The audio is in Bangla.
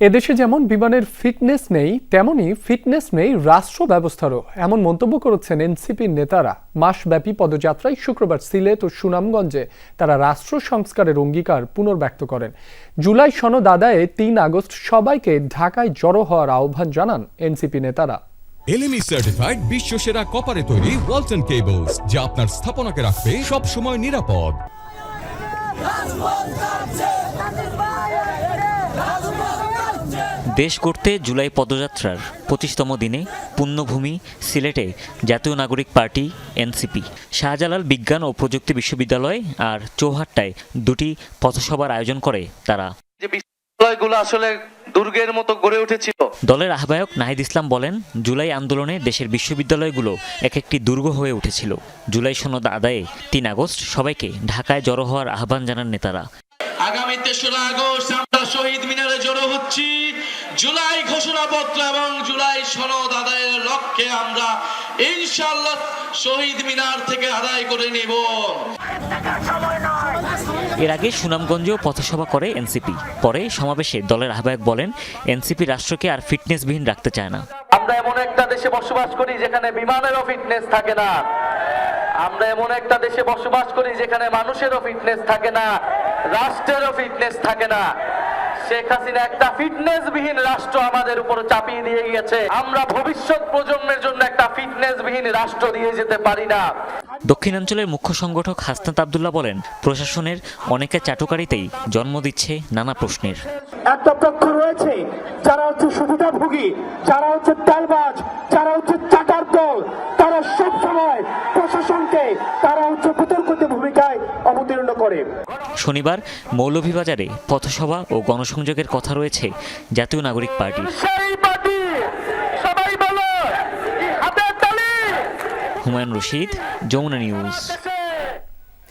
এদেশে যেমন বিমানের ফিটনেস নেই তেমনি ফিটনেস নেই রাষ্ট্র ব্যবস্থারও এমন মন্তব্য করেছেন এনসিপির নেতারা মাসব্যাপী পদযাত্রায় শুক্রবার সিলেট ও সুনামগঞ্জে তারা রাষ্ট্র সংস্কারের অঙ্গীকার পুনর্ব্যক্ত করেন জুলাই সনদ আদায়ে তিন আগস্ট সবাইকে ঢাকায় জড়ো হওয়ার আহ্বান জানান এনসিপি নেতারা এলএমই সার্টিফাইড বিশ্ব সেরা কপারে তৈরি ওয়ালটন কেবলস যা আপনার স্থাপনাকে রাখবে সব সময় নিরাপদ দেশ গড়তে জুলাই পদযাত্রার পঁচিশতম দিনে পুণ্যভূমি সিলেটে জাতীয় নাগরিক পার্টি এনসিপি। শাহজালাল বিজ্ঞান ও প্রযুক্তি বিশ্ববিদ্যালয় আর চৌহাট্টায় দুটি পথসভার আয়োজন করে তারা। যে আসলে দুর্গের মতো গড়ে উঠেছিল। দলের আহ্বায়ক নাহিদ ইসলাম বলেন জুলাই আন্দোলনে দেশের বিশ্ববিদ্যালয়গুলো এক একটি দুর্গ হয়ে উঠেছিল। জুলাই সনদ আদায়ে তিন আগস্ট সবাইকে ঢাকায় জড়ো হওয়ার আহ্বান জানান নেতারা। আগামী তেসরা আগস্ট শহীদ মিনারে জড়ো হচ্ছি। জুলাই ঘোষণাপত্র এবং জুলাই সনদ আদায়ের লক্ষ্যে আমরা ইনশাল্লাহ শহীদ মিনার থেকে আদায় করে নেব। এর আগে সুনামগঞ্জেও পথসভা করে এনসিপি। পরে সমাবেশে দলের আহ্বায়ক বলেন এনসিপি রাষ্ট্রকে আর ফিটনেসবিহীন রাখতে চায় না। আমরা এমন একটা দেশে বসবাস করি যেখানে বিমানেরও ফিটনেস থাকে না। আমরা এমন একটা দেশে বসবাস করি যেখানে মানুষেরও ফিটনেস থাকে না রাষ্ট্রেরও ফিটনেস থাকে না। শেখ হাসিনা একটা ফিটনেস বিহীন রাষ্ট্র আমাদের উপর চাপিয়ে দিয়ে গিয়েছে। আমরা ভবিষ্যৎ প্রজন্মের জন্য একটা ফিটনেস বিহীন রাষ্ট্র দিয়ে যেতে পারি না। দক্ষিণাঞ্চলের মুখ্য সংগঠক হাসনাত আবদুল্লাহ বলেন প্রশাসনের অনেকে চাটুকারিতেই জন্ম দিচ্ছে নানা প্রশ্নের। একটা পক্ষ রয়েছে যারা হচ্ছে সুবিধাভোগী যারা হচ্ছে তেলবাজ যারা হচ্ছে চাটার দল তারা সব সময় প্রশাসনকে তারা হচ্ছে করে। শনিবার মৌলভীবাজারে পথসভা ও গণসংযোগের কথা রয়েছে জাতীয় নাগরিক পার্টি। হুমায়ুন রশিদ যমুনা নিউজ।